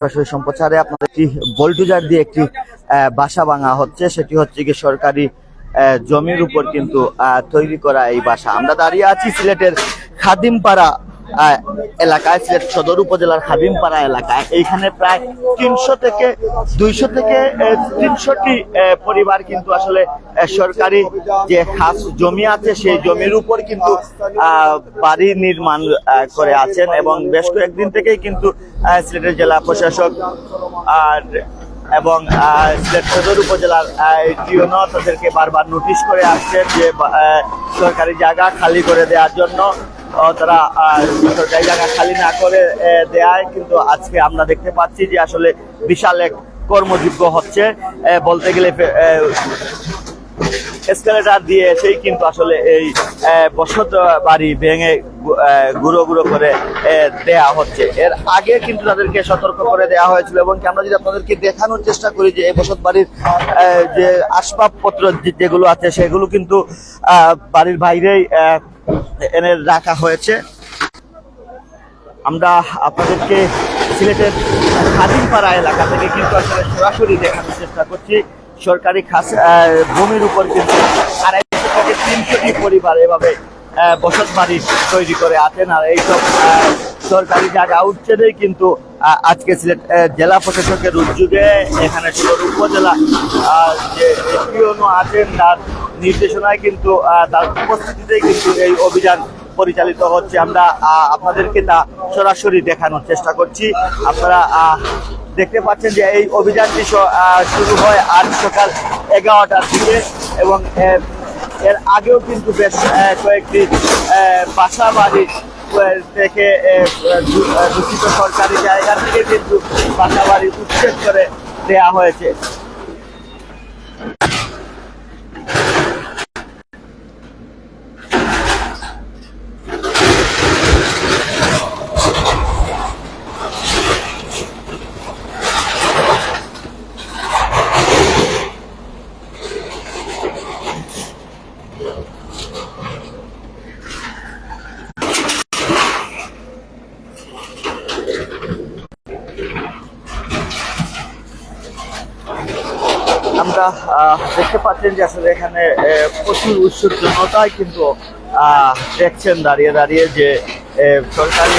সরাসরি সম্প্রচারে আপনাদের একটি বোল্টুজার দিয়ে একটি বাসা ভাঙা হচ্ছে। সেটি হচ্ছে কি সরকারি জমির উপর কিন্তু তৈরি করা এই বাসা। আমরা দাঁড়িয়ে আছি সিলেটের খাদিমপাড়া এলাকায় সিলেট সদর উপজেলার খাদিমপাড়া এলাকায়। এইখানে প্রায় তিনশো থেকে দুইশো থেকে তিনশোটি পরিবার কিন্তু আসলে সরকারি যে খাস জমি আছে, সেই জমির উপর কিন্তু বাড়ি নির্মাণ করে আছেন এবং বেশ কয়েকদিন থেকেই কিন্তু সিলেটের জেলা প্রশাসক আর, এবং সিলেট সদর উপজেলার টিওনো তাদেরকে বারবার নোটিশ করে আসছেন যে সরকারি জায়গা খালি করে দেওয়ার জন্য তারা জায়গা খালি না করে দেয়। কিন্তু আজকে আমরা দেখতে পাচ্ছি যে আসলে বিশাল এক কর্মযোগ্য হচ্ছে। বলতে গেলে এসকালেটার দিয়ে এসেই কিন্তু আসলে এই বসত বাড়ি ভেঙে গুঁড়ো গুঁড়ো করে দেয়া হচ্ছে। এর আগে কিন্তু তাদেরকে সতর্ক করে দেওয়া হয়েছিল, এবং আমরা যদি আপনাদেরকে দেখানোর চেষ্টা করি যে এই বসত বাড়ির যে আসবাবপত্র যেগুলো আছে, সেগুলো কিন্তু বাড়ির বাইরেই এনে রাখা হয়েছে। আমরা আপনাদেরকে সিলেটের খাদিমপাড়া এলাকা থেকে কিন্তু আসলে সরাসরি দেখানোর চেষ্টা করছি। সরকারি খাস ভূমির উপর কিন্তু আড়াইশো থেকে তিনশোটি পরিবার এভাবে বসত বাড়ি তৈরি করে আছেন। আর এইসব সরকারি জায়গা উচ্ছেদেই কিন্তু আজকে সিলেট জেলা প্রশাসকের উদ্যোগে এখানে সদর উপজেলা যে এসপিওনো আছেন তার নির্দেশনায় কিন্তু তার উপস্থিতিতেই কিন্তু এই অভিযান পরিচালিত হচ্ছে। আমরা আপনাদেরকে তা সরাসরি দেখানোর চেষ্টা করছি। আপনারা দেখতে পাচ্ছেন যে এই অভিযানটি শুরু হয় আজ সকাল এগারোটার দিকে এবং এর আগেও কিন্তু বেশ কয়েকটি বাসা বাড়ি আহ, থেকে দূষিত সরকারি জায়গা থেকে কিন্তু বাসা বাড়ি উচ্ছেদ করে দেওয়া হয়েছে। আমরা দেখতে পাচ্ছেন যে আসলে এখানে প্রচুর উৎসুক জনতাই কিন্তু দেখছেন দাঁড়িয়ে দাঁড়িয়ে যে সরকারি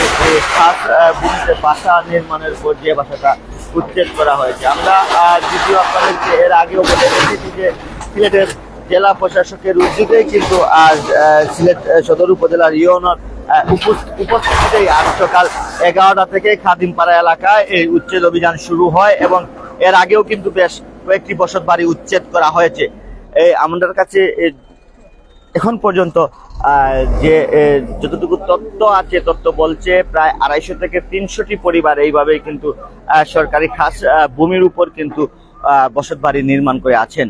খাস ভূমিতে বাসা নির্মাণের পর যে বাসাটা উচ্ছেদ করা হয়েছে। আমরা যদিও আপনাদেরকে এর আগেও বলে রেখেছি যে সিলেটের জেলা প্রশাসকের উদ্যোগেই কিন্তু আজ সিলেট সদর উপজেলার ইউনোর আহ, উপস- উপস্থিতিতেই আজ সকাল এগারোটা থেকে খাদিমপাড়া এলাকায় এই উচ্ছেদ অভিযান শুরু হয় এবং এর আগেও কিন্তু বেশ কয়েকটি বসত বাড়ি উচ্ছেদ করা হয়েছে। আমাদের কাছে এখন পর্যন্ত যে যতটুকু তথ্য আছে তথ্য বলছে প্রায় আড়াইশো থেকে তিনশোটি পরিবার এইভাবে কিন্তু সরকারি খাস ভূমির উপর কিন্তু বসত বাড়ি নির্মাণ করে আছেন।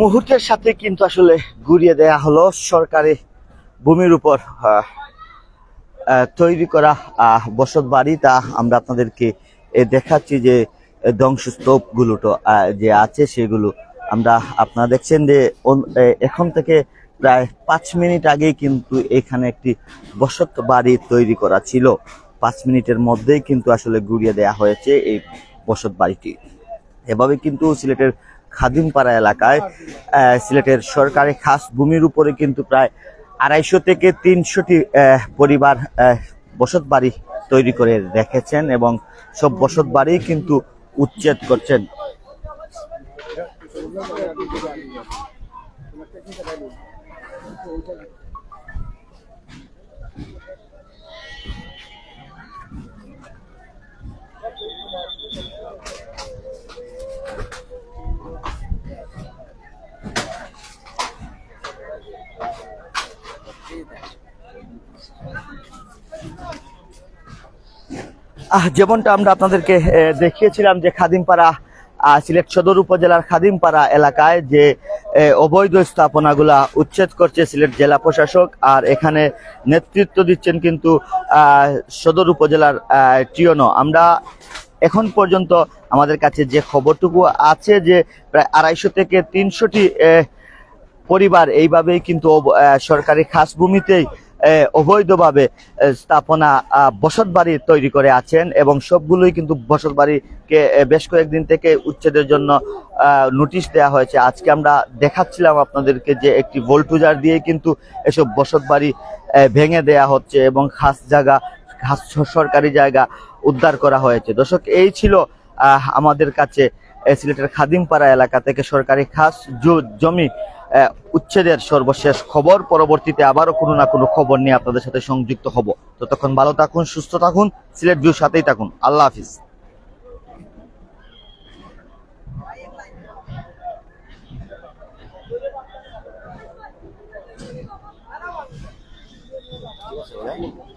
মুহূর্তের সাথে কিন্তু আসলে ঘুরিয়ে দেয়া হলো সরকারি ভূমির উপর তৈরি করা বসত বাড়ি, তা আমরা আপনাদেরকে দেখাচ্ছি যে ধ্বংসস্তূপগুলো তো যে আছে, সেগুলো আমরা আপনারা দেখছেন যে এখন থেকে প্রায় পাঁচ মিনিট আগেই কিন্তু এখানে একটি বসত বাড়ি তৈরি করা ছিল। পাঁচ মিনিটের মধ্যেই কিন্তু আসলে ঘুরিয়ে দেয়া হয়েছে এই বসত বাড়িটি। এভাবে কিন্তু সিলেটের খাদিমপাড়া এলাকায় সিলেটের সরকারি খাস ভূমির উপরে কিন্তু প্রায় আড়াইশো থেকে তিনশোটি পরিবার বসত বাড়ি তৈরি করে রেখেছেন এবং সব বসত বাড়ি কিন্তু উচ্ছেদ করছেন। আহ, যেমনটা আমরা আপনাদেরকে দেখিয়েছিলাম যে খাদিমপাড়া সিলেট সদর উপজেলার খাদিমপাড়া এলাকায় যে অবৈধ স্থাপনাগুলা উচ্ছেদ করছে সিলেট জেলা প্রশাসক আর এখানে নেতৃত্ব দিচ্ছেন কিন্তু সদর উপজেলার টিওনো। আমরা এখন পর্যন্ত আমাদের কাছে যে খবরটুকু আছে যে প্রায় আড়াইশো থেকে তিনশোটি পরিবার এইভাবেই কিন্তু সরকারি খাস ভূমিতেই অবৈধভাবে স্থাপনা বসত বাড়ি তৈরি করে আছেন এবং সবগুলোই কিন্তু বসত বাড়িকে বেশ কয়েকদিন থেকে উচ্ছেদের জন্য নোটিশ দেওয়া হয়েছে। আজকে আমরা দেখাচ্ছিলাম আপনাদেরকে যে একটি ভোল্টুজার দিয়ে কিন্তু এসব বসত বাড়ি ভেঙে দেয়া হচ্ছে এবং খাস জায়গা, খাস সরকারি জায়গা উদ্ধার করা হয়েছে। দর্শক, এই ছিল আমাদের কাছে সিলেটের খাদিমপাড়া এলাকা থেকে সরকারি খাস জমি উচ্ছেদের সর্বশেষ খবর। পরবর্তীতে আবারও কোনো না কোনো খবর নিয়ে আপনাদের সাথে সংযুক্ত হব। ততক্ষণ ভালো থাকুন, সুস্থ থাকুন, সিলেট ভিউ সাথেই থাকুন। আল্লাহ হাফিজ। ঠিক আছে